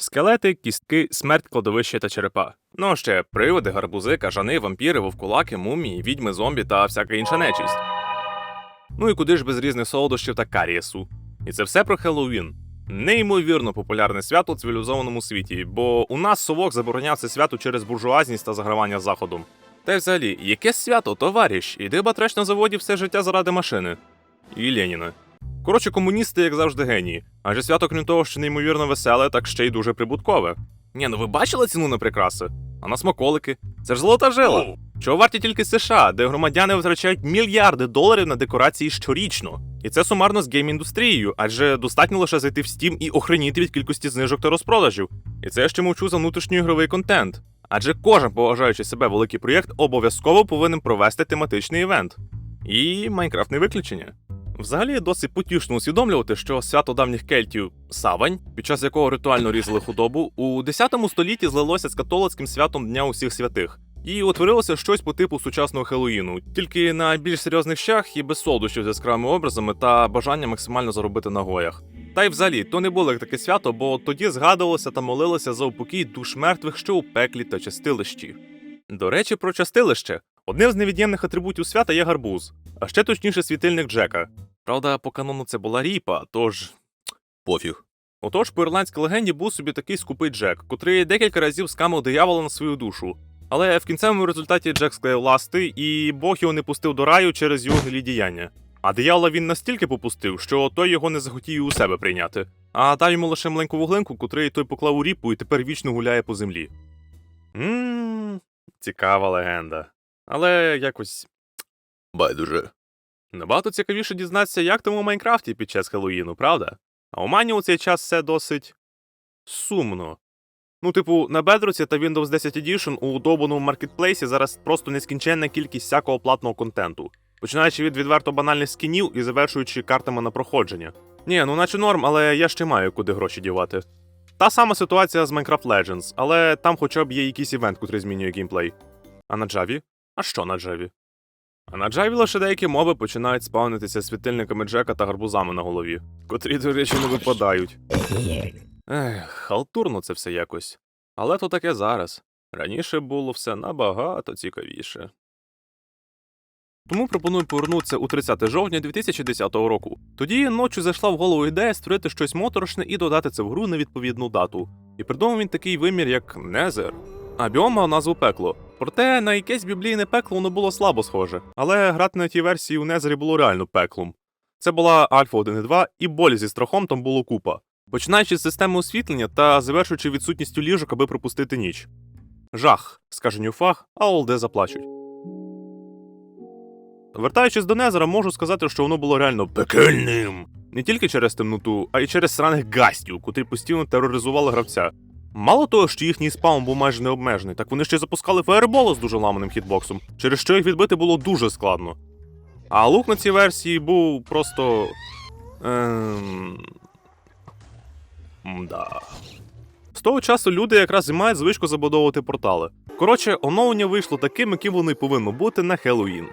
Скелети, кістки, смерть, кладовище та черепа. Ну а ще привиди, гарбузи, кажани, вампіри, вовкулаки, мумії, відьми, зомбі та всяка інша нечисть. Ну і куди ж без різних солодощів та карієсу. І це все про Хеллоуін. Неймовірно популярне свято у цивілізованому світі, бо у нас совок забороняв це свято через буржуазність та загравання з заходом. Та й взагалі, яке свято, товариш? Іди батреш на заводі все життя заради машини. І Леніна. Коротше, комуністи, як завжди, генії. Адже свято, крім того, що неймовірно веселе, так ще й дуже прибуткове. Ні, ну ви бачили ціну на прикраси? А на смаколики? Це ж золота жила. Чого варті тільки США, де громадяни витрачають мільярди доларів на декорації щорічно. І це сумарно з гейм-індустрією, адже достатньо лише зайти в Steam і охреніти від кількості знижок та розпродажів. І це я ще мовчу за внутрішньоігровий контент. Адже кожен, поважаючи себе великий проєкт, обов'язково повинен провести тематичний івент. І Майнкрафт не виключення. Взагалі досить потішно усвідомлювати, що свято давніх кельтів Савань, під час якого ритуально різали худобу, у 10 столітті злилося з католицьким святом Дня усіх святих. І утворилося щось по типу сучасного Хеллоїну, тільки на більш серйозних щах і без солодощів з яскравими образами та бажання максимально заробити на гоях. Та й взагалі, то не було як таке свято, бо тоді згадувалося та молилося за упокій душ мертвих, що у пеклі та чистилищі. До речі, про частилище. Одним з невід'ємних атрибутів свята є гарбуз, а ще точніше світильник Джека. Правда, по канону це була ріпа, тож. пофіг. Отож, по ірландській легенді був собі такий скупий Джек, котрий декілька разів скамив диявола на свою душу. Але в кінцевому результаті Джек склеїв ласти, і Бог його не пустив до раю через його гнилі діяння. А диявола він настільки попустив, що той його не захотів і у себе прийняти, а дав йому лише маленьку вуглинку, котрий той поклав у ріпу і тепер вічно гуляє по землі. Ммм, цікава легенда. Але якось. байдуже. Набагато цікавіше дізнатися, як там у Майнкрафті під час Хеллоїну, правда? А у Мані у цей час все досить сумно. Ну, типу, на Бедроці та Windows 10 Edition у довбаному маркетплейсі зараз просто нескінченна кількість всякого платного контенту, починаючи від відверто банальних скінів і завершуючи картами на проходження. Ні, ну наче норм, але я ще маю куди гроші дівати. Та сама ситуація з Minecraft Legends, але там хоча б є якийсь івент, котрий змінює геймплей. А на Джаві? А що на Джаві? А на Джаві лише деякі моби починають спавнитися світильниками Джека та гарбузами на голові, котрі, до речі, не випадають. Ех, халтурно це все якось. Але то таке зараз. Раніше було все набагато цікавіше. Тому пропоную повернутися у 30 жовтня 2010 року. Тоді ночі зайшла в голову ідея створити щось моторошне і додати це в гру на відповідну дату. І придумав він такий вимір, як Незер. А біом мав назву пекло. Проте на якесь біблійне пекло воно було слабо схоже. Але грати на тій версії у Незері було реально пеклом. Це була Альфа 1.2, і болі зі страхом там було купа. Починаючи з системи освітлення та завершуючи відсутністю ліжок, аби пропустити ніч. Жах, скаже Нюфах, а Олде заплачуть. Вертаючись до Незера, можу сказати, що воно було реально пекельним. Не тільки через темноту, а й через сраних гастів, котрі постійно тероризували гравця. Мало того, що їхній спаун був майже необмежений, так вони ще запускали фаєрболи з дуже ламаним хітбоксом, через що їх відбити було дуже складно. А лук на цій версії був просто. Ем... Мда. З того часу люди якраз і мають звичку забудовувати портали. Коротше, оновлення вийшло таким, яким воно й повинно бути на Хеллоуін.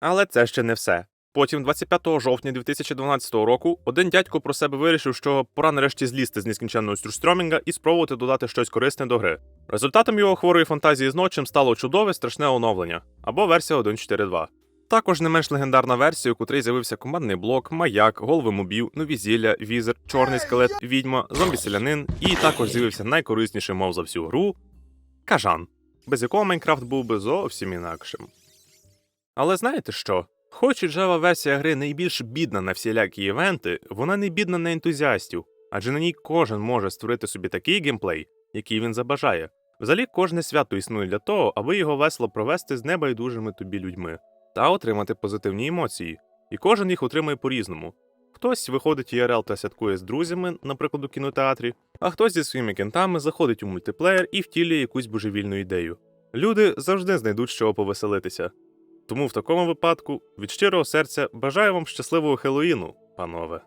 Але це ще не все. Потім, 25 жовтня 2012 року, один дядько про себе вирішив, що пора нарешті злізти з нескінченного струмінга і спробувати додати щось корисне до гри. Результатом його хворої фантазії з ночем стало чудове страшне оновлення або версія 1.4.2. Також не менш легендарна версія, у котрій з'явився командний блок, маяк, голови мобів, нові зілля, візер, чорний скелет, відьма, зомбі-селянин, і також з'явився найкорисніший мов за всю гру кажан, без якого Майнкрафт був би зовсім інакшим. Але знаєте що? Хоч і Java версія гри найбільш бідна на всілякі івенти, вона не бідна на ентузіастів, адже на ній кожен може створити собі такий геймплей, який він забажає. Взагалі, кожне свято існує для того, аби його весело провести з небайдужими тобі людьми та отримати позитивні емоції, і кожен їх отримує по-різному. Хтось виходить ІРЛ та святкує з друзями, наприклад, у кінотеатрі, а хтось зі своїми кентами заходить у мультиплеєр і втілює якусь божевільну ідею. Люди завжди знайдуть з чого повеселитися. Тому в такому випадку від щирого серця бажаю вам щасливого Хеллоїну, панове.